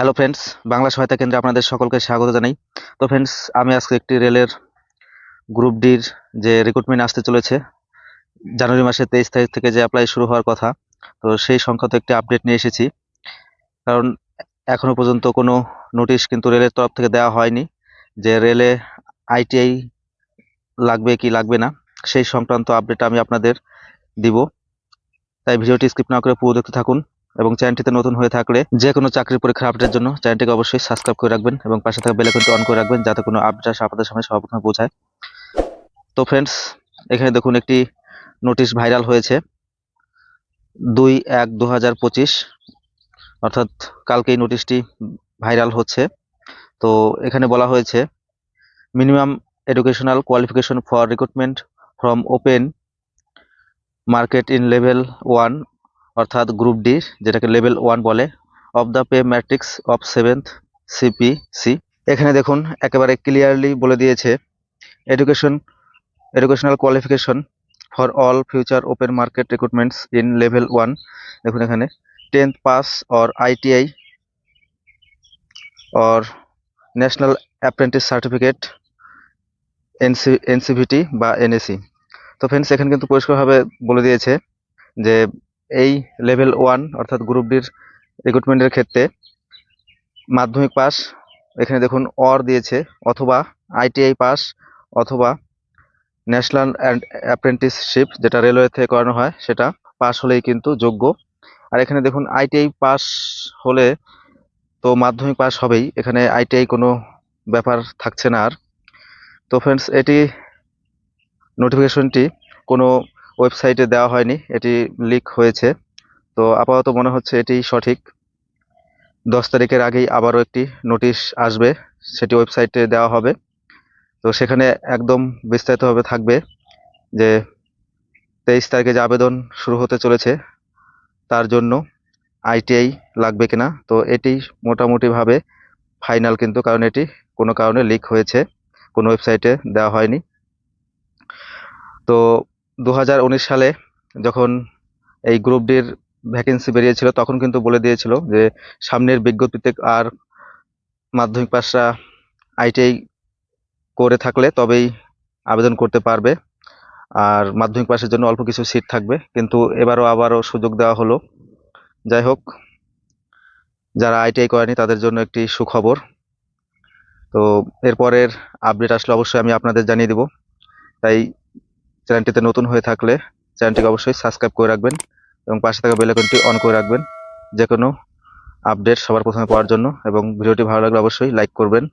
Hello friends Bangla সহায়তা কেন্দ্রে আপনাদের সকলকে স্বাগত জানাই। তো ফ্রেন্ডস আমি আজকে একটি রেলের গ্রুপ ডির যে রিক্রুটমেন্ট আসতে চলেছে, জানুয়ারি মাসের তেইশ তারিখ থেকে যে অ্যাপ্লাই শুরু হওয়ার কথা, তো সেই সংক্রান্ত একটি আপডেট নিয়ে এসেছি। কারণ এখনও পর্যন্ত কোনো নোটিশ কিন্তু রেলের তরফ থেকে দেওয়া হয়নি যে রেলে আইটিআই লাগবে কি লাগবে না, সেই সংক্রান্ত আপডেট আমি আপনাদের দিব। তাই ভিডিওটি স্কিপ না করে পুরো দেখতে থাকুন। এবং চ্যানেলটিতে নতুন হয়ে থাকলে যে কোনো চাকরির পরীক্ষার আপডেটের জন্য চ্যানেলটিকে অবশ্যই সাবস্ক্রাইব করে রাখবেন এবং পাশে থাকা বেল আইকনটি অন করে রাখবেন যাতে কোনো আপডেট আসে আপনাদের সামনে সর্বপ্রথম পৌঁছায়। তো ফ্রেন্ডস এখানে দেখুন একটি নোটিশ ভাইরাল হয়েছে। দুই এক দু হাজার পঁচিশ, অর্থাৎ কালকে এই নোটিশটি ভাইরাল হচ্ছে। তো এখানে বলা হয়েছে minimum educational qualification for recruitment from open market in level one অর্থাৎ গ্রুপ ডি যেটাকে লেভেল ওয়ান বলে of the pay matrix of seventh CPC এখানে দেখুন, একেবারে ক্লিয়ারলি বলে দিয়েছে education educational qualification for all future open market recruitments in level one দেখুন এখানে tenth pass or ITI or national apprentice certificate NC NCVT বা NAC তো friends এখানে কিন্তু পরিষ্কারভাবে বলে দিয়েছে যে এই লেভেল ওয়ান অর্থাৎ গ্রুপ ডির রিক্রুটমেন্টের ক্ষেত্রে মাধ্যমিক পাস এখানে দেখুন অর দিয়েছে, অথবা আইটিআই পাস অথবা ন্যাশনাল অ্যান্ড অ্যাপ্রেন্টিসশিপ যেটা রেলওয়ে থেকে করানো হয়, সেটা পাস হলেই কিন্তু যোগ্য। আর এখানে দেখুন আইটিআই পাস হলে তো মাধ্যমিক পাস হবেই, এখানে আইটিআই কোনো ব্যাপার থাকছে না আর। তো ফ্রেন্ডস এটি নোটিফিকেশনটি কোনো ওয়েবসাইটে দেওয়া হয়নি, এটি লিক হয়েছে। তো আপাতত মনে হচ্ছে এটি সঠিক। দশ তারিখের আগেই আবারও একটি নোটিশ আসবে, সেটি ওয়েবসাইটে দেওয়া হবে। তো সেখানে একদম বিস্তারিতভাবে থাকবে যে তেইশ তারিখে যে আবেদন শুরু হতে চলেছে, তার জন্য আইটিআই লাগবে কিনা, তো এটি মোটামুটিভাবে ফাইনাল কিন্তু, কারণ এটি কোনো কারণে লিক হয়েছে, কোনো ওয়েবসাইটে দেওয়া হয়নি। তো দু হাজার উনিশ সালে যখন এই গ্রুপ ডির ভ্যাকেন্সি বেরিয়েছিল, তখন কিন্তু বলে দিয়েছিল যে সামনের বিজ্ঞপ্তিতে আর মাধ্যমিক পাশরা আইটিআই করে থাকলে তবেই আবেদন করতে পারবে। আর মাধ্যমিক পাশের জন্য অল্প কিছু সিট থাকবে। কিন্তু এবারও আবারও সুযোগ দেওয়া হলো। যাই হোক, যারা আইটিআই করেনি তাদের জন্য একটি সুখবর। তো এরপরের আপডেট আসলে অবশ্যই আমি আপনাদের জানিয়ে দিব। তাই চ্যানেলটিতে নতুন হয়ে থাকলে চ্যানেলটিকে অবশ্যই সাবস্ক্রাইব করে রাখবেন এবং পাশে থাকা বেলাকনটি অন করে রাখবেন। যে কোনো আপডেট সবার প্রথমে পাওয়ার জন্য এবং ভিডিওটি ভালো লাগলে অবশ্যই লাইক করবেন।